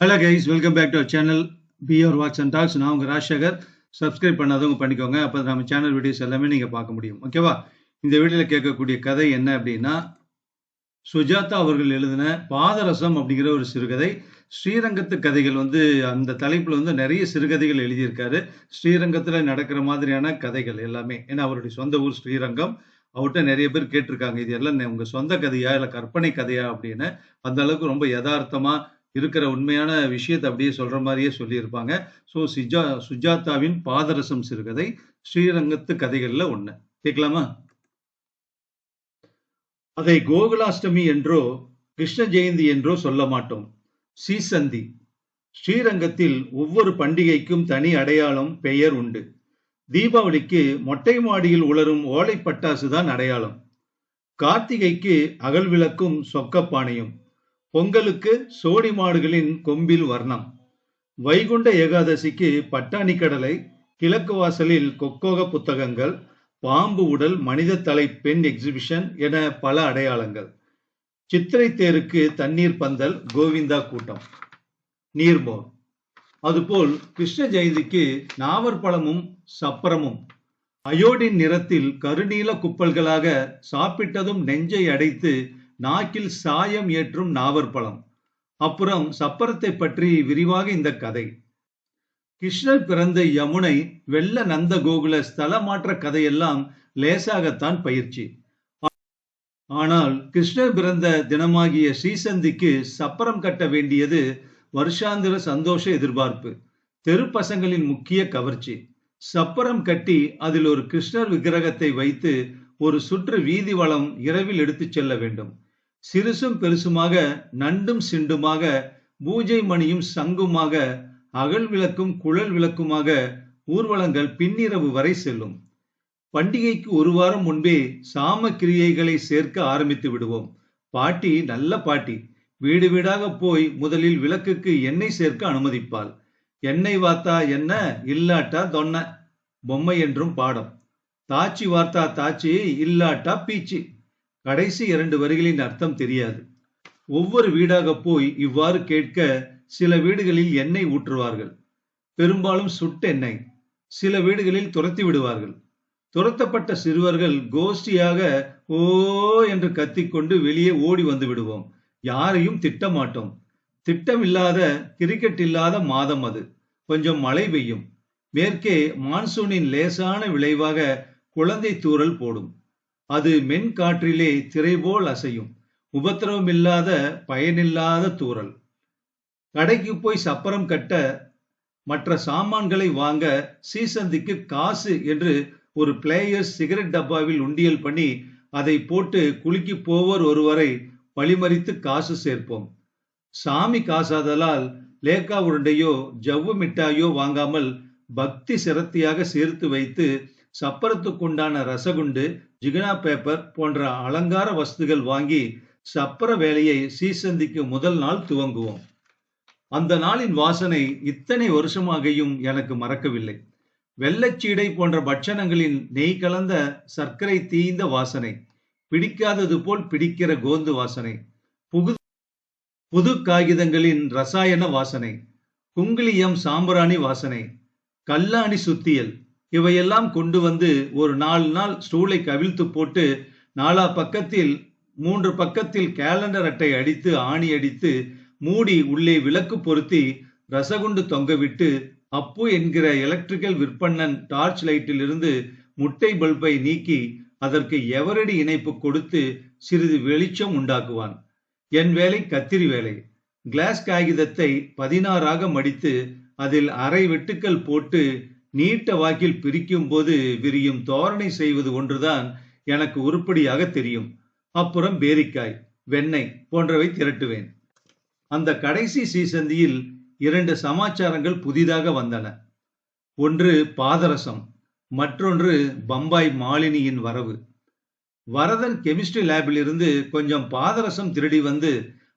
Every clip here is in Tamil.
Hello guys welcome back to our channel PR watts and talks நான் உங்கள் ராஜசேகர். சப்ஸ்கிரைப் பண்ணாதவங்க பண்ணிக்கோங்க. அப்போ நம்ம சேனல் வீடியோஸ் எல்லாமே நீங்கள் பார்க்க முடியும். ஓகேவா இந்த வீடியோவில் கேட்கக்கூடிய கதை என்ன அப்படின்னா சுஜாதா அவர்கள் எழுதின பாதரசம் அப்படிங்கிற ஒரு சிறுகதை. ஸ்ரீரங்கத்து கதைகள் வந்து அந்த தலைப்பில் வந்து நிறைய சிறுகதைகள் எழுதியிருக்காரு. ஸ்ரீரங்கத்தில் நடக்கிற மாதிரியான கதைகள் எல்லாமே. ஏன்னா அவருடைய சொந்த ஊர் ஸ்ரீரங்கம். அவர்கிட்ட நிறைய பேர் கேட்டிருக்காங்க. இது எல்லாம் உங்கள் சொந்த கதையா இல்லை கற்பனை கதையா அப்படின்னு. அந்த அளவுக்கு ரொம்ப யதார்த்தமாக இருக்கிற உண்மையான விஷயத்தை அப்படியே சொல்ற மாதிரியே சொல்லியிருப்பாங்க. ஸோ சுஜா சுஜாதாவின் பாதரசம் சிறுகதை ஸ்ரீரங்கத்து கதைகள்ல ஒண்ணு. கேட்கலாமா? அதை கோகுலாஷ்டமி என்றோ கிருஷ்ண ஜெயந்தி என்றோ சொல்ல மாட்டோம். சீசந்தி. ஸ்ரீரங்கத்தில் ஒவ்வொரு பண்டிகைக்கும் தனி அடையாளம் பெயர் உண்டு. தீபாவளிக்கு மொட்டை மாடியில் உலரும் ஓலை பட்டாசு தான் அடையாளம். கார்த்திகைக்கு அகல் விளக்கும் சொக்கப்பானையும் பொங்கலுக்கு சோடி மாடுகளின் கொம்பில் வர்ணம். வைகுண்ட ஏகாதசிக்கு பட்டாணி கடலை கிழக்கு வாசலில் கொக்கோக புத்தகங்கள் பாம்பு உடல் மனித தலை பெண் எக்ஸிபிஷன் என பல அடையாளங்கள். சித்திரை தேருக்கு தண்ணீர் பந்தல் கோவிந்தா கூட்டம். நீர்மோர். அதுபோல் கிருஷ்ண ஜெயந்திக்கு நாவற்பழமும் சப்பரமும். அயோடின் நிறத்தில் கருநீல குப்பல்களாக சாப்பிட்டதும் நெஞ்சை அடைத்து நாக்கில் சாயம் ஏற்றும் நாவற்பழம். அப்புறம் சப்பரத்தை பற்றி விரிவாக இந்த கதை. கிருஷ்ணர் பிறந்த யமுனை வெள்ள நந்த கோகுல ஸ்தல மாற்ற கதையெல்லாம் லேசாகத்தான் பயிற்சி. ஆனால் கிருஷ்ணர் பிறந்த தினமாகிய ஸ்ரீசந்திக்கு சப்பரம் கட்ட வேண்டியது வருஷாந்திர சந்தோஷ எதிர்பார்ப்பு. தெரு பசங்களின் முக்கிய கவர்ச்சி. சப்பரம் கட்டி அதில் ஒரு கிருஷ்ணர் விக்கிரகத்தை வைத்து ஒரு சுற்று வீதி வளம் இரவில் எடுத்துச் செல்ல வேண்டும். சிறுசும் பெருசுமாக நண்டும் சிண்டுமாக பூஜை மணியும் சங்குமாக அகல் விளக்கும் குழல் விளக்குமாக ஊர்வலங்கள் பின்னிரவு வரை செல்லும். பண்டிகைக்கு ஒரு வாரம் முன்பே சாம கிரியைகளை சேர்க்க ஆரம்பித்து விடுவோம். பாட்டி நல்ல பாட்டி வீடு வீடாக போய் முதலில் விளக்குக்கு எண்ணெய் சேர்க்க அனுமதிப்பாள். எண்ணெய் வாத்தா என்ன? இல்லாட்டா தொன்ன. பொம்மை என்றும் பாடம். தாச்சி வார்த்தா தாச்சி இல்லாட்டா பீச்சி. கடைசி இரண்டு வரிகளின் அர்த்தம் தெரியாது. ஒவ்வொரு வீடாக போய் இவ்வாறு கேட்க சில வீடுகளில் எண்ணெய் ஊற்றுவார்கள். பெரும்பாலும் சுட்டெண்ணெய் சில வீடுகளில் துரத்தி விடுவார்கள். துரத்தப்பட்ட சிறுவர்கள் கோஷ்டியாக ஓ என்று கத்திக்கொண்டு வெளியே ஓடி வந்து விடுவோம். யாரையும் திட்டமாட்டோம். திட்டமில்லாத கிரிக்கெட் இல்லாத மாதம் அது. கொஞ்சம் மழை பெய்யும். மேற்கே மான்சூனின் லேசான விளைவாக குழந்தை தூறல் போடும். அது மென் காற்றிலே திரைபோல் அசையும். உபத்திரவம் இல்லாத பயனில்லாத தூறல். கடைக்கு போய் சப்பரம் கட்ட மற்ற சாமான்களை வாங்க சீசந்திக்கு காசு என்று ஒரு பிளேயர்ஸ் சிகரெட் டப்பாவில் உண்டியல் பண்ணி அதை போட்டு குலுக்கி போவர் ஒருவரை வழிமறித்து காசு சேர்ப்போம். சாமி காசாதலால் லேக்கா உருண்டையோ ஜவ்வு மிட்டாயோ வாங்காமல் பக்தி சிரத்தியாக சேர்த்து வைத்து சப்பரத்துக்குண்டான ரசகுண்டு ஜிகனா பேப்பர் போன்ற அலங்கார வஸ்துகள் வாங்கி சப்பர வேலையை சீசந்திக்கு முதல் நாள் துவங்குவோம். அந்த நாளின் வாசனை இத்தனை வருஷமாகியும் எனக்கு மறக்கவில்லை. வெள்ளச்சீடை போன்ற பட்சணங்களின் நெய் கலந்த சர்க்கரை தீய்ந்த வாசனை பிடிக்காதது போல் பிடிக்கிற கோந்து வாசனை புகு புது காகிதங்களின் ரசாயன வாசனை குங்கிலியம் சாம்பிராணி வாசனை கல்லாணி சுத்தியல் இவையெல்லாம் கொண்டு வந்து ஒரு நாலு நாள் ஸ்டூலை கவிழ்த்து போட்டு நாலா பக்கத்தில் மூன்று பக்கத்தில் கேலண்டர் அட்டை அடித்து ஆணி அடித்து மூடி உள்ளே விளக்கு பொருத்தி ரசகுண்டு தொங்கவிட்டு அப்பு என்கிற எலக்ட்ரிக்கல் விற்பன்னன் டார்ச் லைட்டில் இருந்து முட்டை பல்பை நீக்கி அதற்கு எவரடி இணைப்பு கொடுத்து சிறிது வெளிச்சம் உண்டாக்குவான். என் வேலை கத்திரி வேலை. கிளாஸ் காகிதத்தை பதினாறாக மடித்து அதில் அரை வெட்டுக்கள் போட்டு நீட்ட வாக்கில் பிரிக்கும் போது விரியும் தோரணை செய்வது ஒன்றுதான் எனக்கு உருப்படியாக தெரியும். அப்புறம் பேரிக்காய் வெண்ணெய் போன்றவை திரட்டுவேன். அந்த கடைசி சீசந்தியில் இரண்டு சமாச்சாரங்கள் புதிதாக வந்தன. ஒன்று பாதரசம் மற்றொன்று பம்பாய் மாலினியின் வரவு. வரதன் கெமிஸ்ட்ரி லேபில் இருந்து கொஞ்சம் பாதரசம் திருடி வந்து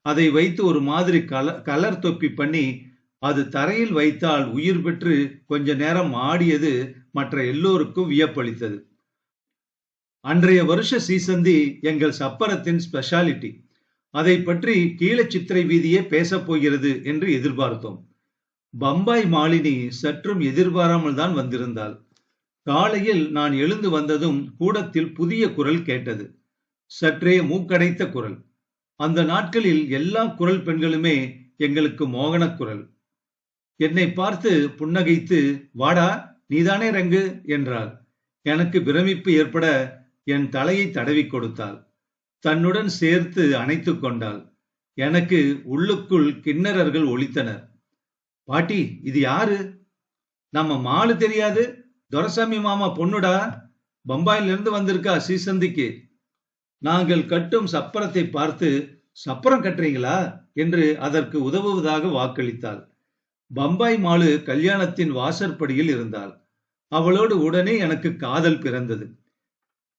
அதை வைத்து ஒரு மாதிரி கலர் கலர் தொப்பி பண்ணி அது தரையில் வைத்தால் உயிர் பெற்று கொஞ்ச நேரம் ஆடியது மற்ற எல்லோருக்கும் வியப்பளித்தது. அன்றைய வருஷ சீசந்தி எங்கள் சப்பரத்தின் ஸ்பெஷாலிட்டி அதை பற்றி கீழ சித்திரை வீதியே பேசப் போகிறது என்று எதிர்பார்த்தோம். பம்பாய் மாலினி சற்றும் எதிர்பாராமல் தான் வந்திருந்தாள். காலையில் நான் எழுந்து வந்ததும் கூடத்தில் புதிய குரல் கேட்டது. சற்றே மூக்கடைத்த குரல். அந்த நாட்களில் எல்லா குரல் பெண்களுமே எங்களுக்கு மோகனக் குரல். என்னை பார்த்து புன்னகைத்து வாடா நீதானே ரங்கு? என்றாள். எனக்கு பிரமிப்பு ஏற்பட என் தலையை தடவி கொடுத்தாள். தன்னுடன் சேர்த்து அணைத்து கொண்டாள். எனக்கு உள்ளுக்குள் கிண்ணறர்கள் ஒழித்தனர் பாட்டி இது யாரு? நம்ம மாலு தெரியாது. துரசாமி மாமா பொண்ணுடா. பம்பாயிலிருந்து வந்திருக்கா சீசந்திக்கு நாங்கள் கட்டும் சப்பரத்தை பார்த்து சப்பரம் கட்டுறீங்களா? என்று அதற்கு உதவுவதாக வாக்களித்தாள். பம்பாய் மாலு கல்யாணத்தின் வாசற்படியில் இருந்தாள். அவளோடு உடனே எனக்கு காதல் பிறந்தது.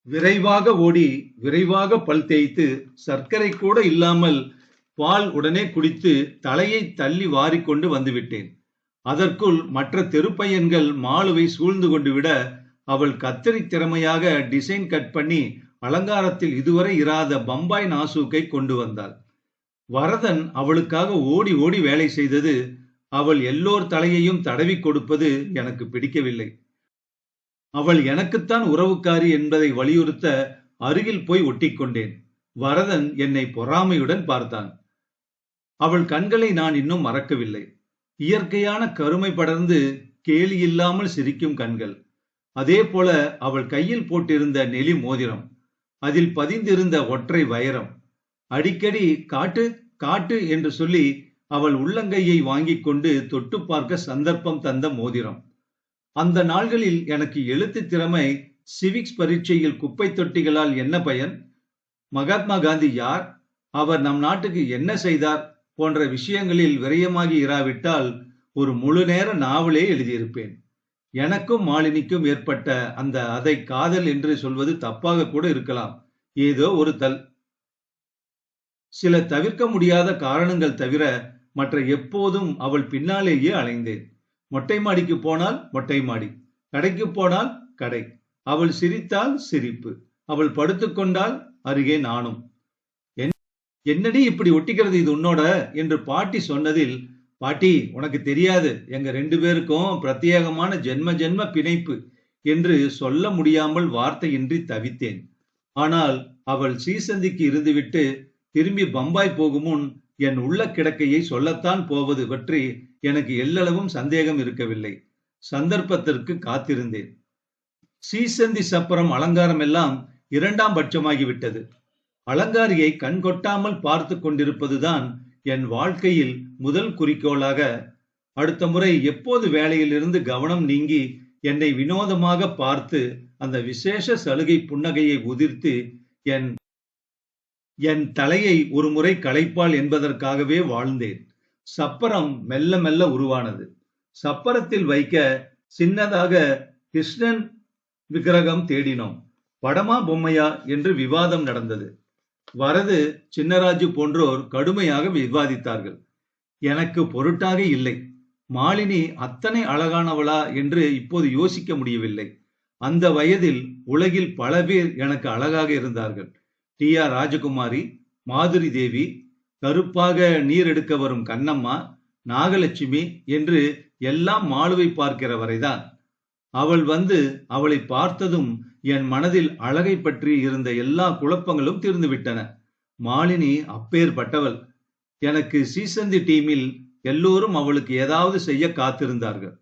விரைவாக ஓடி விரைவாக பல் தேய்த்து சர்க்கரை கூட இல்லாமல் பால் உடனே குடித்து தலையை தள்ளி வாரிக்கொண்டு வந்துவிட்டேன் அதற்குள் மற்ற தெருப்பையன்கள் மாலுவை சூழ்ந்து கொண்டு விட அவள் கத்தரி திறமையாக டிசைன் கட் பண்ணி அலங்காரத்தில் இதுவரை இராத பம்பாய் நாசூக்கை கொண்டு வந்தாள். வரதன் அவளுக்காக ஓடி ஓடி வேலை செய்தது அவள் எல்லோர் தலையையும் தடவி கொடுப்பது எனக்கு பிடிக்கவில்லை. அவள் எனக்குத்தான் உறவுக்காரி என்பதை வலியுறுத்த அருகில் போய் ஒட்டிக்கொண்டேன் வரதன் என்னை பொறாமையுடன் பார்த்தான். அவள் கண்களை நான் இன்னும் மறக்கவில்லை. இயற்கையான கருமை படர்ந்து கேலி இல்லாமல் சிரிக்கும் கண்கள். அதே போல அவள் கையில் போட்டிருந்த நெலி மோதிரம். அதில் பதிந்திருந்த ஒற்றை வைரம். அடிக்கடி காட்டு காட்டு என்று சொல்லி அவள் உள்ளங்கையை வாங்கிக் கொண்டு தொட்டு பார்க்க சந்தர்ப்பம் தந்த மோதிரம். அந்த நாள்களில் எனக்கு எழுத்து திறமை சிவிக்ஸ் பரீட்சையில் குப்பை தொட்டிகளால் என்ன பயன்? மகாத்மா காந்தி யார்? அவர் நம் நாட்டுக்கு என்ன செய்தார்? போன்ற விஷயங்களில் விரயமாகி இராவிட்டால் ஒரு முழு நேர நாவலே எழுதியிருப்பேன். எனக்கும் மாலினிக்கும் ஏற்பட்ட அந்த அதை காதல் என்று சொல்வது தப்பாக கூட இருக்கலாம். ஏதோ ஒரு தல். சில தவிர்க்க முடியாத காரணங்கள் தவிர மற்ற எப்போதும் அவள் பின்னாலேயே அலைந்தேன். மொட்டை மாடிக்கு போனால் மொட்டை மாடி கடைக்கு போனால் கடை. அவள் சிரித்தால் சிரிப்பு அவள் படுத்துக்கொண்டால் அருகே நானும். என்னடி இப்படி ஒட்டிக்கிறது இது உன்னோட? என்று பாட்டி சொன்னதில் பாட்டி உனக்கு தெரியாது எங்க ரெண்டு பேருக்கும் பிரத்யேகமான ஜென்ம ஜென்ம பிணைப்பு என்று சொல்ல முடியாமல் வார்த்தையின்றி தவித்தேன். ஆனால் அவள் சீசந்திக்கு இருந்துவிட்டு திரும்பி பம்பாய் போகும் முன் என் உள்ள கிடக்கையை சொல்லத்தான் போவது பற்றி எனக்கு எல்லளவும் சந்தேகம் இருக்கவில்லை. சந்தர்ப்பத்திற்கு காத்திருந்தேன். சீசந்தி சப்பரம் அலங்காரம் எல்லாம் இரண்டாம் பட்சமாகிவிட்டது. அலங்காரியை கண்கொட்டாமல் பார்த்து கொண்டிருப்பதுதான் என் வாழ்க்கையில் முதல் குறிக்கோளாக அடுத்த முறை எப்போது வேலையிலிருந்து கவனம் நீங்கி என்னை வினோதமாக பார்த்து அந்த விசேஷ சலுகை புன்னகையை உதிர்த்து என் என் தலையை ஒரு முறை களைப்பாள் என்பதற்காகவே வாழ்ந்தேன். சப்பரம் மெல்ல மெல்ல உருவானது. சப்பரத்தில் வைக்க சின்னதாக கிருஷ்ணன் விக்கிரகம் தேடினோம். படமா பொம்மையா என்று விவாதம் நடந்தது. வரது சின்னராஜு போன்றோர் கடுமையாக விவாதித்தார்கள். எனக்கு பொருட்டாக இல்லை. மாலினி அத்தனை அழகானவளா என்று இப்போது யோசிக்க முடியவில்லை. அந்த வயதில் உலகில் பல பேர் எனக்கு அழகாக இருந்தார்கள். டி ஆர் ராஜகுமாரி மாதுரி தேவி கருப்பாக நீர் எடுக்க வரும் கண்ணம்மா நாகலட்சுமி என்று எல்லாம் மாலுவை பார்க்கிற வரைதான். அவள் வந்து அவளை பார்த்ததும் என் மனதில் அழகை பற்றி இருந்த எல்லா குழப்பங்களும் தீர்ந்துவிட்டன. மாலினி அப்பேற்பட்டவள் எனக்கு சீசந்தி டீமில் எல்லோரும் அவளுக்கு ஏதாவது செய்ய காத்திருந்தார்கள்.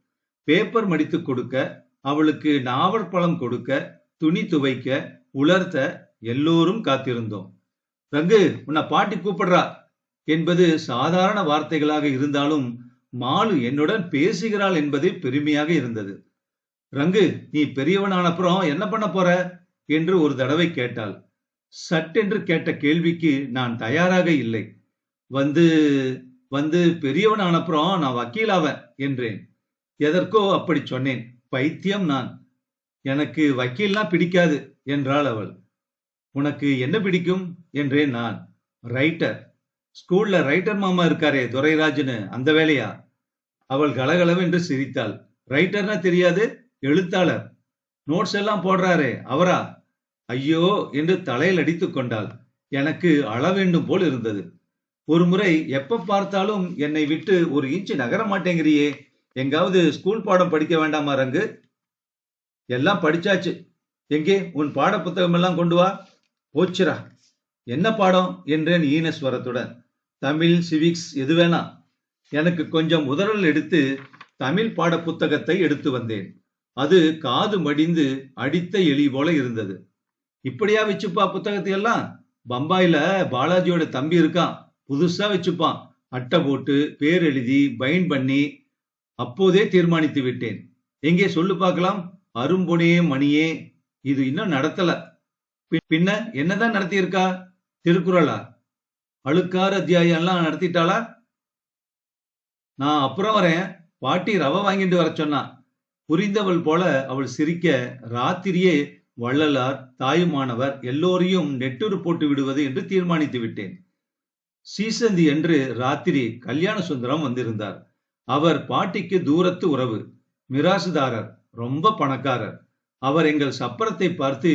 பேப்பர் மடித்து கொடுக்க அவளுக்கு நாவல் பழம் கொடுக்க துணி துவைக்க உலர்த்த எல்லோரும் காத்திருந்தோம். ரங்கு உன்னை பாட்டி கூப்பிடுறா. என்பது சாதாரண வார்த்தைகளாக இருந்தாலும் மாலு என்னுடன் பேசுகிறாள் என்பதே பெருமையாக இருந்தது. ரங்கு நீ பெரியவனான அப்புறம் என்ன பண்ண போற? என்று ஒரு தடவை கேட்டாள். சட்டென்று கேட்ட கேள்விக்கு நான் தயாராக இல்லை. வந்து வந்து பெரியவனான அப்புறம் நான் வக்கீலாவேன் என்றேன். எதற்கோ அப்படி சொன்னேன். பைத்தியம் நான். எனக்கு வக்கீல்லாம் பிடிக்காது என்றாள் அவள். உனக்கு என்ன பிடிக்கும்? என்றேன் நான். ரைட்டர் ஸ்கூல்ல ரைட்டர் மாமா இருக்காரே துரைராஜ்னு அந்த வேலையா? அவள் கலகலவென்று சிரித்தாள். ரைட்டர்னா தெரியாது எழுத்தாளர். நோட்ஸ் எல்லாம் போடுறாரே அவரா? ஐயோ என்று தலையில் அடித்து கொண்டாள். எனக்கு அழ வேண்டும் போல் இருந்தது. ஒரு முறை எப்ப பார்த்தாலும் என்னை விட்டு ஒரு இன்ச்சு நகர மாட்டேங்கிறியே. எங்காவது ஸ்கூல் பாடம் படிக்க வேண்டாமா ரங்கு? எல்லாம் படிச்சாச்சு. எங்கே? உன் பாட புத்தகம் எல்லாம் கொண்டு வா. போச்சுரா என்ன பாடம்? என்றேன் ஈனஸ்வரத்துடன் தமிழ் சிவிக்ஸ் எது வேணா. எனக்கு கொஞ்சம் உதறல் எடுத்து தமிழ் பாட புத்தகத்தை எடுத்து வந்தேன். அது காது மடிந்து அடித்த எலி போல இருந்தது. இப்படியா வச்சுப்பா புத்தகத்தை எல்லாம்? பம்பாயில பாலாஜியோட தம்பி இருக்கான். புதுசா வச்சுப்பான். அட்டை போட்டு பேர் எழுதி பைன் பண்ணி அப்போதே தீர்மானித்து விட்டேன். எங்கே சொல்லு பார்க்கலாம்? அரும்பொனே மணியே. இது இன்னும் நடத்தல. பின்ன என்னதான் நடத்தியிருக்கா? திருக்குறளா? அழுக்கார் அத்தியாயம் எல்லாம் நடத்திட்டாளா? நான் அப்புறம் வரேன். பாட்டி ரவை வாங்கிட்டு வர சொன்னா. புரிந்தவள் போல அவள் சிரிக்க ராத்திரியே வள்ளலார் தாயுமானவர் எல்லோரையும் நெட்டுரு போட்டு விடுவது என்று தீர்மானித்து விட்டேன். சீசந்தி என்று ராத்திரி கல்யாண சுந்தரம் வந்திருந்தார். அவர் பாட்டிக்கு தூரத்து உறவு. மிராசுதாரர் ரொம்ப பணக்காரர். அவர் எங்கள் சப்பரத்தை பார்த்து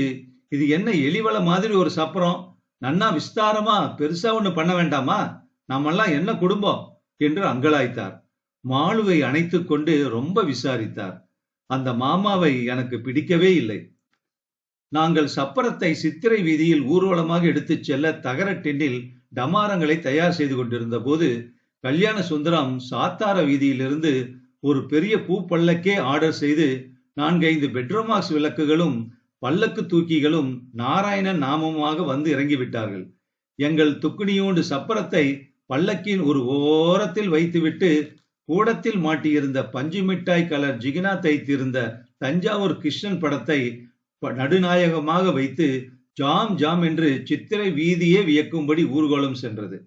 இது என்ன எலிவள மாதிரி ஒரு சப்பரம்? நன்னா விஸ்தாரமா பெருசா ஒண்ணு பண்ண வேண்டாமா? நாமெல்லாம் என்ன குடும்பம்? என்று அங்கலாய்த்தார். மாலுவை அணைத்துக் கொண்டு ரொம்ப விசாரித்தார். அந்த மாமாவை எனக்கு பிடிக்கவே இல்லை. நாங்கள் சப்பரத்தை சித்திரை வீதியில் ஊர்வலமாக எடுத்துச் செல்ல தகர டின்னில் டமாரங்களை தயார் செய்து கொண்டிருந்த போது கல்யாண சுந்தரம் சாத்தார வீதியிலிருந்து ஒரு பெரிய பூ பல்லக்கே ஆர்டர் செய்து நான்கைந்து பெட்ரோமாக்ஸ் விளக்குகளும் பல்லக்கு தூக்கிகளும் நாராயணன் நாமமாக வந்து இறங்கிவிட்டார்கள். எங்கள் துக்குனியோண்டு சப்பரத்தை பல்லக்கின் ஒரு ஓரத்தில் வைத்துவிட்டு கூடத்தில் மாட்டியிருந்த பஞ்சு மிட்டாய் கலர் ஜிகினா தைத்திருந்த தஞ்சாவூர் கிருஷ்ணன் படத்தை ப- நடுநாயகமாக வைத்து ஜாம் ஜாம் என்று சித்திரை வீதியே வியக்கும்படி ஊர்கோலம் சென்றது.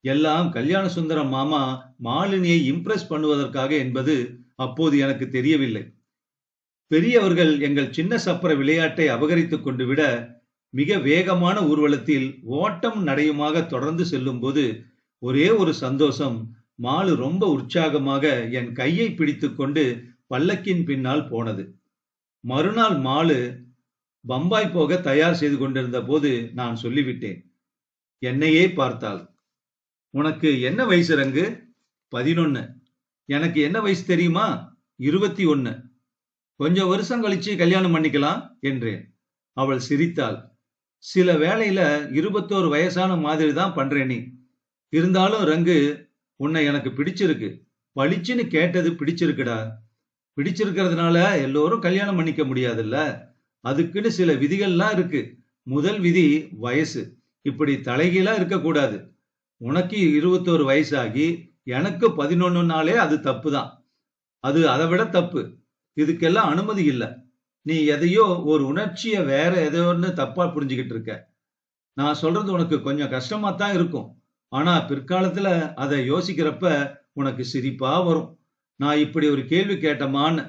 எல்லாம் கல்யாண சுந்தரம் மாமா மாலினியை இம்ப்ரெஸ் பண்ணுவதற்காக என்பது அப்போது எனக்கு தெரியவில்லை. பெரியவர்கள் எங்கள் சின்ன சப்பர விளையாட்டை அபகரித்துக் கொண்டு விட மிக வேகமான ஊர்வலத்தில் ஓட்டம் நடையுமாக தொடர்ந்து செல்லும்போது ஒரே ஒரு சந்தோஷம் மாலு ரொம்ப உற்சாகமாக என் கையை பிடித்துக்கொண்டு பல்லக்கின் பின்னால் போனது. மறுநாள் மாலு பம்பாய் போக தயார் செய்து கொண்டிருந்த போது நான் சொல்லிவிட்டேன். என்னையே பார்த்தாள். உனக்கு என்ன வயசு ரங்கு? பதினொன்னு. எனக்கு என்ன வயசு தெரியுமா? இருபத்தி ஒன்னு. கொஞ்சம் வருஷம் கழிச்சு கல்யாணம் பண்ணிக்கலாம் என்றேன். அவள் சிரித்தாள். சில வேளையில இருபத்தோரு வயசான மாதிரி தான் பண்றே நீ இருந்தாலும் ரங்கு உன்னை எனக்கு பிடிச்சிருக்கு. பளிச்சுன்னு கேட்டது பிடிச்சிருக்குடா. பிடிச்சிருக்கிறதுனால எல்லோரும் கல்யாணம் பண்ணிக்க முடியாதுல்ல? அதுக்குன்னு சில விதிகள்லாம் இருக்கு. முதல் விதி வயசு. இப்படி தலைகீழா இருக்கக்கூடாது. உனக்கு இருபத்தோரு வயசாகி எனக்கு பதினொன்னுனாலே அது தப்பு தான் அது அதை விட தப்பு. இதுக்கெல்லாம் அனுமதி இல்லை. நீ எதையோ ஒரு உணர்ச்சிய வேற எதையோன்னு தப்பா புரிஞ்சுக்கிட்டு இருக்க. நான் சொல்றது உனக்கு கொஞ்சம் கஷ்டமா தான் இருக்கும். ஆனா பிற்காலத்துல அதை யோசிக்கிறப்ப உனக்கு சிரிப்பா வரும். நான் இப்படி ஒரு கேள்வி கேட்டமான்னு.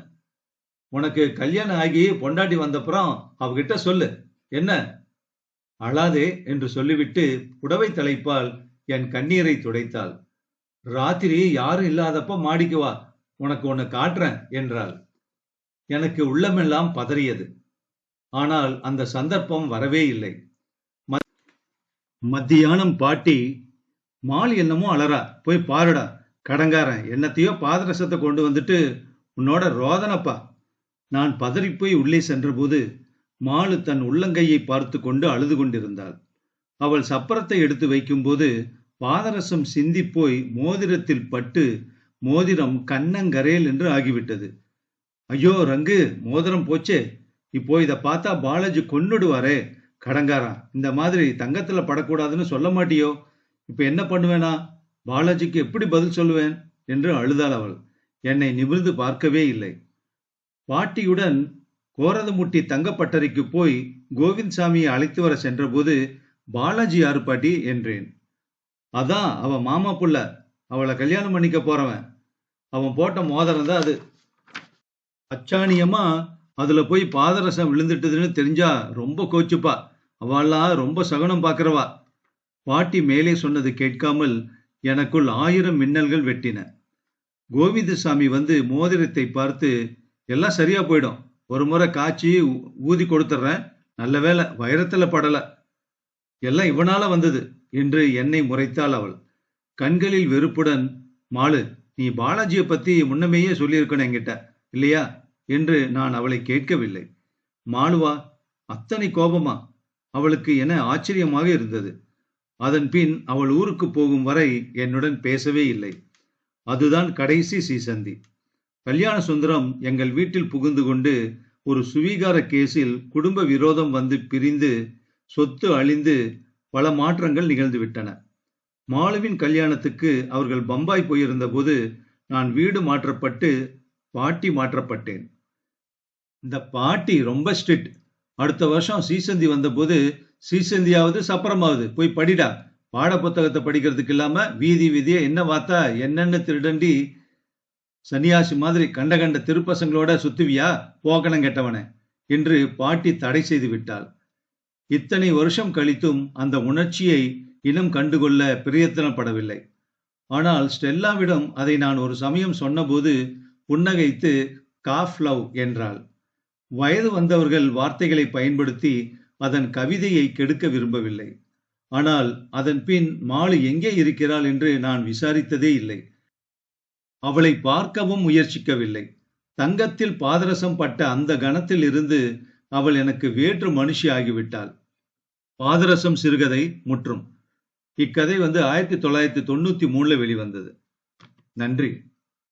உனக்கு கல்யாணம் ஆகி பொண்டாட்டி வந்தப்புறம் அவகிட்ட சொல்லு. என்ன? அழாதே என்று சொல்லிவிட்டு புடவை தலைப்பால் என் கண்ணீரை துடைத்தாள். ராத்திரி யாரும் இல்லாதப்ப மாடிக்கு வா. உனக்கு ஒன்னு காட்டுறேன் என்றாள். எனக்கு உள்ளமெல்லாம் பதறியது. ஆனால் அந்த சந்தர்ப்பம் வரவே இல்லை. மத்தியானம் பாட்டி மால் என்னமோ அலறா போய் பாருடா கடங்காரன் என்னத்தையோ பாதரசத்தை கொண்டு வந்துட்டு உன்னோட ரோதனப்பா. நான் பதறிப்போய் உள்ளே சென்றபோது மாலு தன் உள்ளங்கையை பார்த்து கொண்டு அழுது கொண்டிருந்தாள். அவள் சப்பரத்தை எடுத்து வைக்கும்போது பாதரசம் சிந்திப் போய் மோதிரத்தில் பட்டு மோதிரம் கண்ணங்கரேல் என்று ஆகிவிட்டது. ஐயோ ரங்கு மோதிரம் போச்சே. இப்போ இத பார்த்தா பாலாஜி கொன்னுடுவாரே. கடங்காரா இந்த மாதிரி தங்கத்துல படக்கூடாதுன்னு சொல்ல மாட்டியோ? இப்ப என்ன பண்ணுவேனா? பாலாஜிக்கு எப்படி பதில் சொல்லுவேன்? என்று அழுதாள் அவள். என்னை நிமிர்ந்து பார்க்கவே இல்லை. பாட்டியுடன் கோரதமுட்டி தங்கப்பட்டறைக்கு போய் கோவிந்த்சாமியை அழைத்து வர சென்றபோது பாலாஜி யாரு பாட்டி? என்றேன். அதான் அவன் மாமா புள்ள. அவளை கல்யாணம் பண்ணிக்க போறவன். அவன் போட்ட மோதிரம் தான் அது. அச்சாணியமா அதுல போய் பாதரசம் விழுந்துட்டதுன்னு தெரிஞ்சா ரொம்ப கோச்சுப்பா. அவள்லாம் ரொம்ப சகுனம் பார்க்கறவா பாட்டி மேலே சொன்னது கேட்காமல் எனக்குள் ஆயிரம் மின்னல்கள் வெட்டின. கோவிந்தசாமி வந்து மோதிரத்தை பார்த்து எல்லாம் சரியா போயிடும். ஒரு முறை காய்ச்சி ஊதி கொடுத்துட்றேன் நல்ல வேளை வைரத்துல படல. எல்லாம் இவனால வந்தது என்று என்னை முறைத்தாள் அவள். கண்களில் வெறுப்புடன் மாலு நீ பாலாஜியை பத்தி முன்னமேயே சொல்லியிருக்கணும் என்கிட்ட. இல்லையா? என்று நான் அவளை கேட்கவில்லை. மாலுவா அத்தனை கோபமா? அவளுக்கு என ஆச்சரியமாக இருந்தது. அதன் பின் அவள் ஊருக்கு போகும் வரை என்னுடன் பேசவே இல்லை. அதுதான் கடைசி சீசந்தி. கல்யாண சுந்தரம் எங்கள் வீட்டில் புகுந்து கொண்டு ஒரு சுவீகார கேஸில் குடும்ப விரோதம் வந்து பிரிந்து சொத்து அழிந்து பல மாற்றங்கள் நிகழ்ந்துவிட்டன. மாலுவின் கல்யாணத்துக்கு அவர்கள் பம்பாய் போயிருந்த போது நான் வீடு மாற்றப்பட்டு பாட்டி மாற்றப்பட்டேன். இந்த பாட்டி ரொம்ப ஸ்ட்ரிக்ட் அடுத்த வருஷம் சீசந்தி வந்தபோது சீசந்தியாவது சப்பரமாவது. போய் படிடா. பாட புத்தகத்தை படிக்கிறதுக்கு இல்லாம வீதி வீதிய என்ன பார்த்தா என்னென்ன திருடண்டி சன்னியாசி மாதிரி கண்ட கண்ட திருப்பசங்களோட சுத்துவியா? போக்கணம் கெட்டவனே என்று பாட்டி தடை செய்து விட்டாள். இத்தனை வருஷம் கழித்தும் அந்த உணர்ச்சியை இனம் கண்டுகொள்ள பிரயத்தனப்படவில்லை. ஆனால் ஸ்டெல்லாவிடம் அதை நான் ஒரு சமயம் சொன்னபோது புன்னகைத்து காஃப் லவ் என்றாள். வயது வந்தவர்கள் வார்த்தைகளை பயன்படுத்தி அதன் கவிதையை கெடுக்க விரும்பவில்லை. ஆனால் அதன் பின் மாலு எங்கே இருக்கிறாள் என்று நான் விசாரித்ததே இல்லை. அவளை பார்க்கவும் முயற்சிக்கவில்லை. தங்கத்தில் பாதரசம் பட்ட அந்த கணத்தில் இருந்து அவள் எனக்கு வேற்று மனுஷி ஆகிவிட்டாள். பாதரசம் சிறுகதை முற்றும். இக்கதை வந்து ஆயிரத்தி தொள்ளாயிரத்தி தொண்ணூத்தி மூணுல வெளிவந்தது. நன்றி.